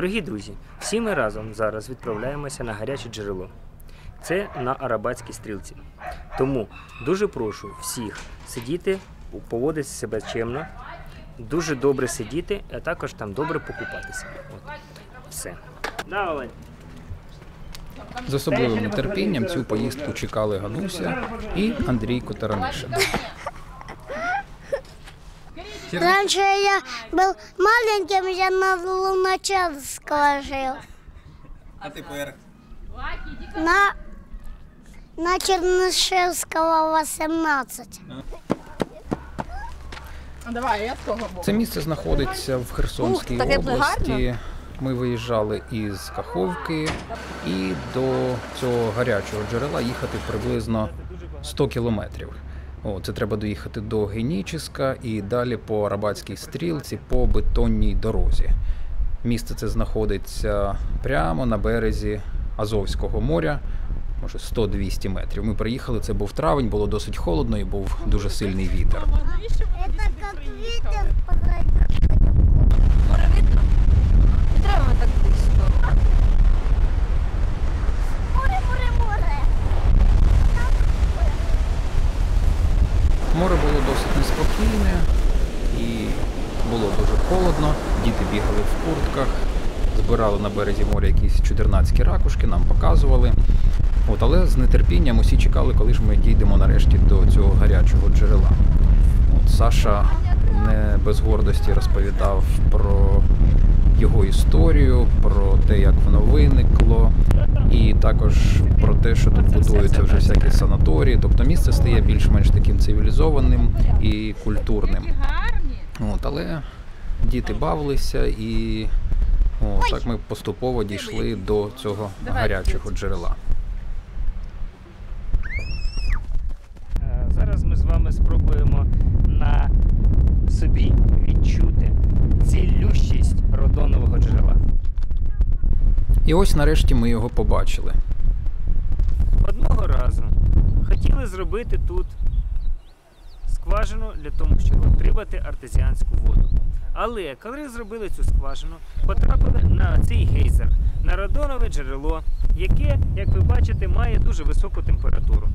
Дорогі друзі, всі ми разом зараз відправляємося на гаряче джерело. Це на Арабатській стрілці. Тому дуже прошу всіх сидіти, поводити себе чемно, дуже добре сидіти, а також там добре покупатися. От. Все. Олень. З особливим нетерпінням цю поїздку чекали Гануся и Андрійко Таранишин. Раньше я был маленьким, я на Луначарского жил. А тепер? На, на Чернышевского 18. Давай, я того боку. Це місце знаходиться в Херсонській Ух, таке області. Ми виїжджали із Каховки і до цього гарячого джерела їхати приблизно 100 кілометрів. О, це треба доїхати до Генічіска і далі по Арабатській стрілці по бетонній дорозі. Місце це знаходиться прямо на березі Азовського моря, може 100-200 метрів. Ми приїхали, це був травень, було досить холодно і був дуже сильний вітер. Это как ветер подойдет. Море видно? Не треба так близько. Море, море, море. Море було досить неспокійне і було дуже холодно. Діти бігали в куртках, збирали на березі моря якісь чудернацькі ракушки, нам показували. От, але з нетерпінням усі чекали, коли ж ми дійдемо нарешті до цього гарячого джерела. От, Саша не без гордості розповідав про його історію, про те, як воно виникло, також про те, що тут будуються вже всякі санаторії. Тобто місце стає більш-менш таким цивілізованим і культурним. От, але діти бавилися і о, так ми поступово дійшли до цього гарячого джерела. Е, Зараз ми з вами спробуємо на собі відчути цілющість родонового джерела. І ось нарешті ми його побачили. Одного разу хотіли зробити тут скважину для того, щоб отримати артезіанську воду. Але коли зробили цю скважину, потрапили на цей гейзер, на радонове джерело, яке, як ви бачите, має дуже високу температуру.